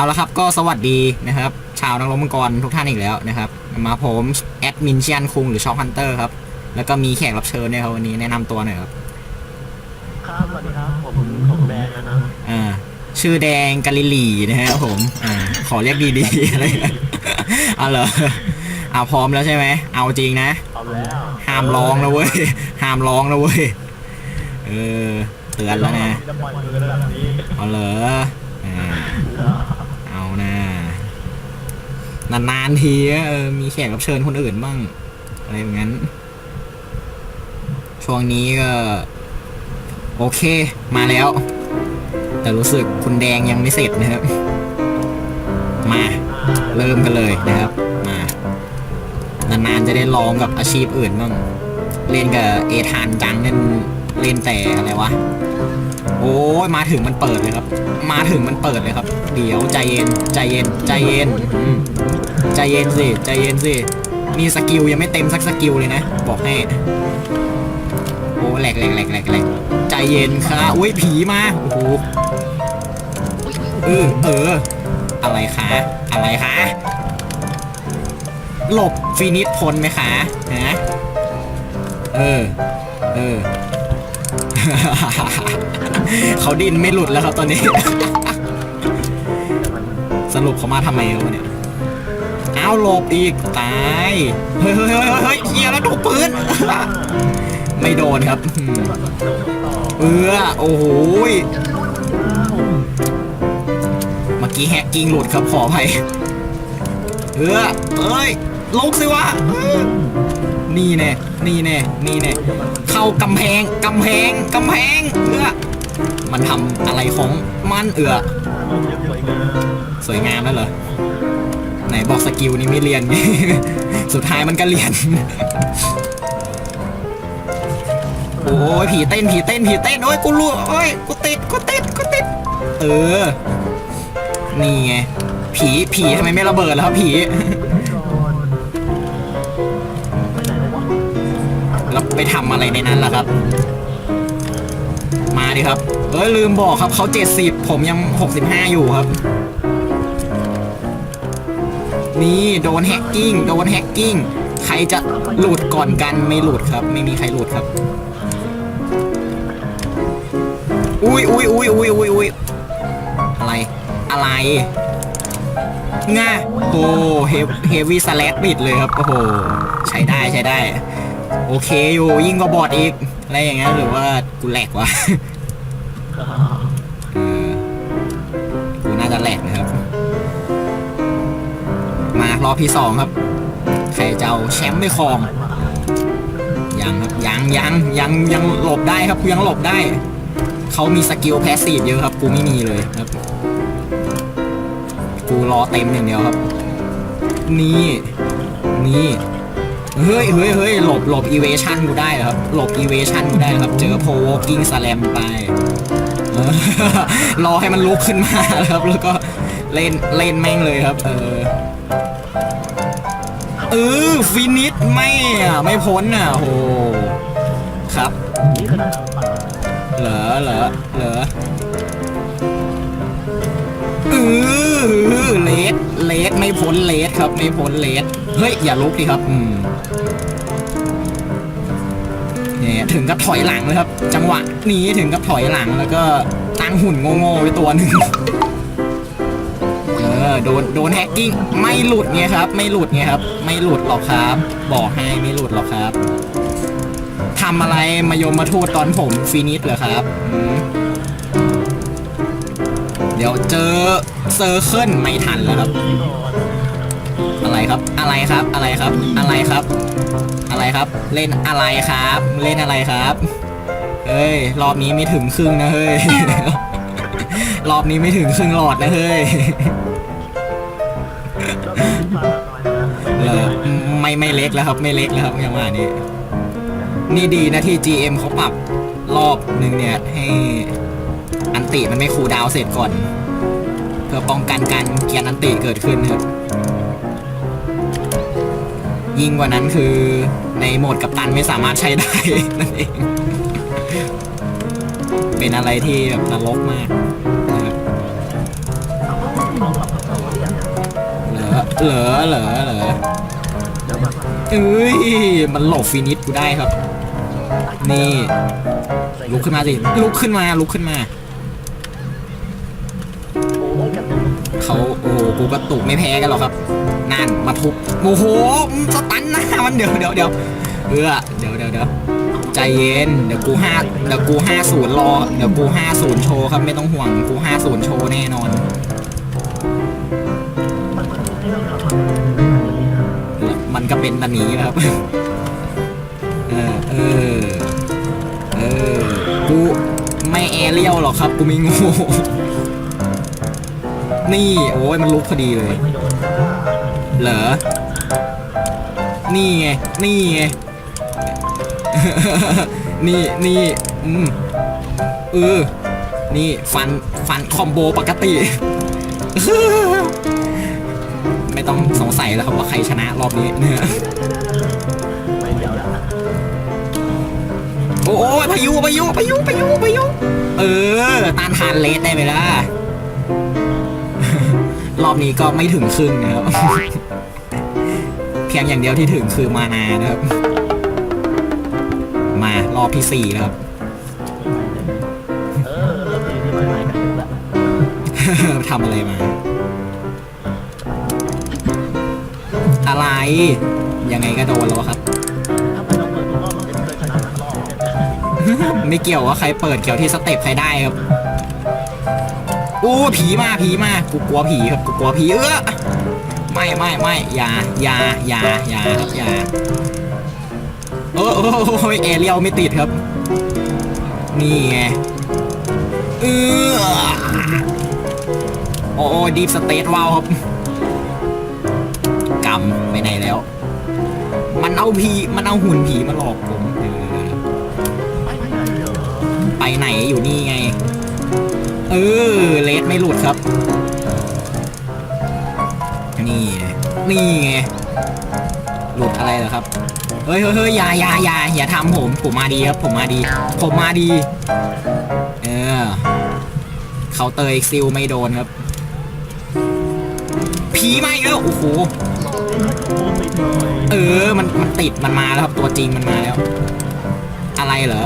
เอาละครับก็สวัสดีนะครับ ชาวนักรบมังกรทุกท่านอีกแล้วนะครับ มาผมแอดมินเชียนคุงหรือช็อปฮันเตอร์ครับ แล้วก็มีแขกรับเชิญด้วยครับวันนี้แนะนำตัวหน่อยครับครับสวัสดีครับผมผมแดงนะครับอ่าชื่อแดงกาลิลีนะฮะผมอ่าขอเรียกดีๆอะไรเอาเหรอเอาพร้อมแล้วใช่ไหมเอาจริงนะเอาแล้วห้ามร้องนะเว้ยห้ามร้องนะเว้ยเออเตือนแล้วนะจะปล่อยมือกันแบบนี้เอาเหรออ่าเอานะ นานๆทีเออมีแขกรับเชิญคนอื่นบ้าง อะไรอย่างนั้น ช่วงนี้ก็ โอเค มาแล้ว แต่รู้สึกคุณแดงยังไม่เสร็จนะครับ มา เริ่มกันเลยนะครับ มานานๆจะได้ลองกับอาชีพอื่นบ้าง เล่นกับเอทานจังเล่นเล่นแต่อะไรวะโอ้ยมาถึงมันเปิดเลยครับ มาถึงมันเปิดเลยครับ เดี๋ยวใจเย็นใจเย็นใจเย็นอืม ใจเย็นสิ ใจเย็นสิ นี่สกิลยังไม่เต็มสักสกิลเลยนะ บอกให้ โอ้แหลกแหลกแหลกแหลกแหลกใจเย็นค่ะอุ้ยผีมา โอ้โหเออเออ อะไรคะ อะไรคะ หลบฟินิชพลไหมคะฮะเออ เออ เขาดินไม่หลุดแล้วครับตอนนี้ สรุปเขามาทำไมครับเนี่ย อ้าวหลบอีกตายเฮ้ยเฮ้ยเฮ้ยเฮ้ยเฮียแล้วถูกปืน ไม่โดนครับ เออโอ้โหเมื่อกี้แฮกกิ้งหลุดครับขออภัยเออเอ้ยลุกสิวะนี่แน่นี่แน่นี่แน่เข้ากำแพงกำแพงกำแพงเออมันทำอะไรของมันเออสวยงามแล้วเหรอ ไหนบอกสกิลนี้ไม่เรียน สุดท้ายมันก็เรียน โอ้ยผีเต้นผีเต้นผีเต้นโอ้ยกูรู้โอ้ยกูติดกูติดกูติด เออ นี่ไง ผีผีทำไมไม่ระเบิดแล้วผี แล้วไปทำอะไรในนั้นล่ะครับ มาดิครับ เอ้ยลืมบอกครับเขา 70 ผมยัง 65 อยู่ครับ นี่โดนแฮกกิ้งโดนแฮกกิ้งใครจะหลุดก่อนกันไม่หลุดครับ ไม่มีใครหลุดครับ อุ้ยอุ้ยอุ้ยอุ้ยอุ้ยอุ้ยอะไรอะไรง่าโอ้เฮเฮวีสแลกบิดเลยครับ โอ้โห ใช้ได้ใช้ได้ โอเคอยู่ยิ่งกว่าบอดอีก อะไรอย่างเงี้ยหรือว่ากูแหลกวะเออกูน่าจะแหลกนะค รอบที่สองครับใครจะเอาแชมป์ไปครองยังครับยังยังยังยังหลบได้ครับกูยังหลบได้ เขามีสกิลแพสซีฟเยอะครับ กูไม่มีเลยครับ กูรอเต็มอย่างเดียวครับ นี่นี่เฮ้ยเฮ้ยเฮ้ยหลบหลบอีเวชั่นกูได้ครับ หลบอีเวชั่นกูได้ครับ เจอโพวกิ้งสแลมไป รอให้มันลุกขึ้นมาครับ แล้วก็เล่นเล่นแม่งเลยครับ เออ เออฟินิชไม่อะไม่พ้นอะโหครับเหรอเหรอเหรอเออเลสเลสไม่พ้นเลสครับไม่พ้นเลสเฮ้ยอย่าลุกดิครับอืมเนี่ยถึงกับถอยหลังเลยครับ จังหวะนี้ถึงกับถอยหลังแล้วก็ตั้งหุ่นโง่ๆไว้ตัวหนึ่ง ออโดนโดนแฮกกิ้งไม่หลุดไงครับ ไม่หลุดไงครับ ไม่หลุดหรอกครับ บอกให้ไม่หลุดหรอกครับทำอะไรมายมมาทูตอนผมฟินิชเหรอครับ เดี๋ยวเจอเซอร์เคิลไม่ทันแล้วครับ อะไรครับอะไรครับอะไรครับอะไรครับ อะไรครับ เล่นอะไรครับ เล่นอะไรครับเฮ้ยรอบนี้ไม่ถึงครึ่งนะเฮ้ยรอบนี้ไม่ถึงครึ่งหลอดนะเฮ้ย เออไม่ไม่เล็กแล้วครับ ไม่เล็กแล้วครับอย่างว่านี้ นี่ดีนะที่ GM เขาปรับรอบหนึ่งเนี่ย ให้อันติมันไม่คูลดาวเสร็จก่อน เพื่อป้องกันการเกียนอันติเกิดขึ้นครับยิ่งกว่านั้นคือในโหมดกับตันไม่สามารถใช้ได้นั่นเอง เป็นอะไรที่แบบนรกมาก เหรอเหรอเหรอเอ้ยมันหลบฟินิชกูได้ครับ นี่ ลุกขึ้นมาสิ ลุกขึ้นมา ลุกขึ้นมา เขาโอ้กูกระตุกไม่แพ้กันหรอกครับ นั่น มาทุบ โอ้โหสตันหน้ามันเดี๋ยวเดี๋ยวเดี๋ยวเออเดี๋ยวเดี๋ยวเดี๋ยวใจเย็น เดี๋ยวกูห้าเดี๋ยวกูห้าศูนย์รอ เดี๋ยวกูห้าศูนย์โชว์ครับ ไม่ต้องห่วง กูห้าศูนย์โชว์แน่นอน มันก็เป็นตันนี้นะครับ เออ เออ เออ กูไม่แอเรียลหรอกครับ กูมีงู นี่ โอ้ยมันลุกพอดีเลย เหรอ นี่ไง นี่ไง นี่นี่อืมเออ นี่ฟัน ฟันคอมโบปกติ ไม่ต้องสงสัยแล้วครับว่าใครชนะรอบนี้เนี่ยไม่เดี๋ยวละโอ้ยพายุพายุพายุพายุพายุเออต้านทานเลสได้ไหมล่ะรอบนี้ก็ไม่ถึงครึ่งนะครับเพียงอย่างเดียวที่ถึงคือมานานะครับ มารอบที่สี่แล้วครับทำอะไรมา อะไร ยังไงก็โดนแล้วครับ ถ้าไปลองเปิดตัวก็มันจะเคยชนะรอบเนี่ยไม่เกี่ยวว่าใครเปิดเกี่ยวที่สเต็ปใครได้ครับ อู้ผีมาผีมากูกลัวผีครับกูกลัวผีเออไม่ไม่ไม่อย่าอย่าอย่าอย่าครับอย่าโอ้โอ้โอ้ยเอเรียลไม่ติดครับ นี่ไงเออโอ้ดีฟสเตทวาวครับำไปไหนแล้ว มันเอาผีมันเอาหุ่นผีมาหลอกผมเออไปไหนอยู่นี่ไง เออเลสไม่หลุดครับ นี่ไงนี่ไงหลุดอะไรเหรอครับเฮ้ยเฮ้ยเฮ้ยอย่าอย่าอย่าอย่าทำผม ผมมาดีครับ ผมมาดี ผมมาดี เออเขาเตยซิลไม่โดนครับผีมาอีกแล้ว โอ้โห เออ มัน มันติด มันมาแล้วครับ ตัวจริงมันมาแล้ว อะไรเหรอ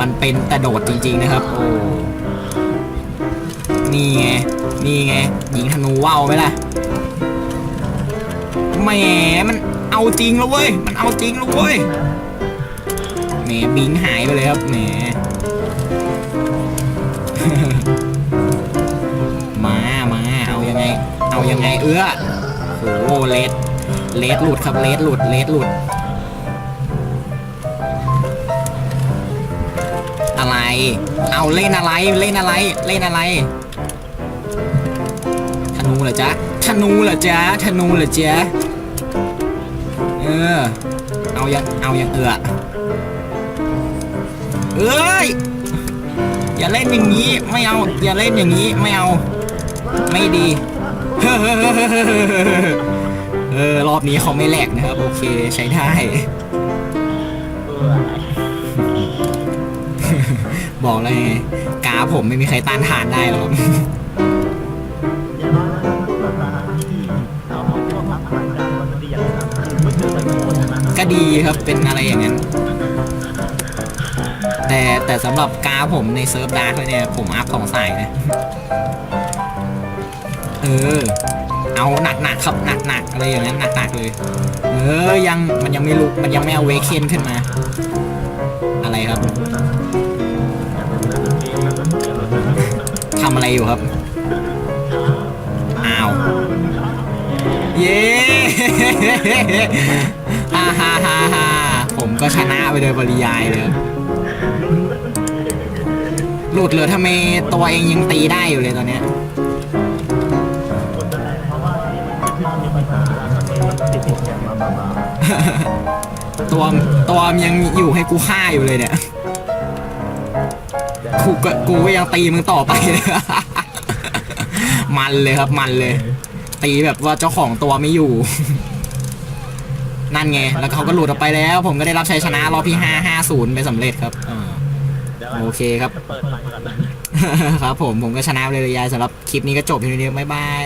มันเป็นแต่โดดจริง ๆ นะครับ โอ้ นี่ไง นี่ไงยิงธนูว่าวไหมล่ะ แหม มันเอาจริงแล้วเว้ย มันเอาจริงแล้วเว้ย แหม บิงหายไปเลยครับ แหม มา มา เอายังไง เอายังไง เอื้อ โอ้โหเลดเลดหลุดครับเลดหลุดเลดหลุด อะไร เอาเล่นอะไรเล่นอะไรเล่นอะไรธนูเหรอจ๊ะธนูเหรอจ๊ะธนูเหรอจ๊ะเออเอายังเอายังเอือเอ้ยอย่าเล่นอย่างนี้ไม่เอาอย่าเล่นอย่างนี้ไม่เอา ไม่ดี เออรอบนี้เขาไม่แหลกนะครับ โอเคใช้ได้ บอกเลยไงกาผมไม่มีใครต้านทานได้หรอกก็ดีครับเป็นอะไรอย่างนั้น แต่แต่สำหรับกาผมในเซิร์ฟดาร์กเลยเนี่ยผมอัพสองสายนะ เออ เอาหนักหนักๆครับหนักหนักๆอะไรอย่างนั้นหนักหนักๆเลย เออยังมันยังไม่ลุกมันยังไม่เอาเวเคนขึ้นมา อะไรครับทำอะไรอยู่ครับอ้าวเย้ฮ่าฮ่าฮ่าฮ่าผมก็ชนะไปโดยปริยายเลยหลุดเหลือทำไมตัวเองยังตีได้อยู่เลยตอนเนี้ย ตัวตัวมันยังอยู่ให้กูฆ่าอยู่เลยเนี่ย กูก็กูก็ยังตีมึงต่อไปเลยมันเลยครับมันเลย ตีแบบว่าเจ้าของตัวไม่อยู่ นั่นไง แล้วเขาก็หลุดออกไปแล้ว ผมก็ได้รับชัยชนะรอบที่ห้าห้าศูนย์ไปสำเร็จครับอ่าโอเคครับ เปิดไฟก่อนนะครับผมผมก็ชนะไปเลยยายสำหรับคลิปนี้ก็จบเพียงเท่านี้บ๊ายบาย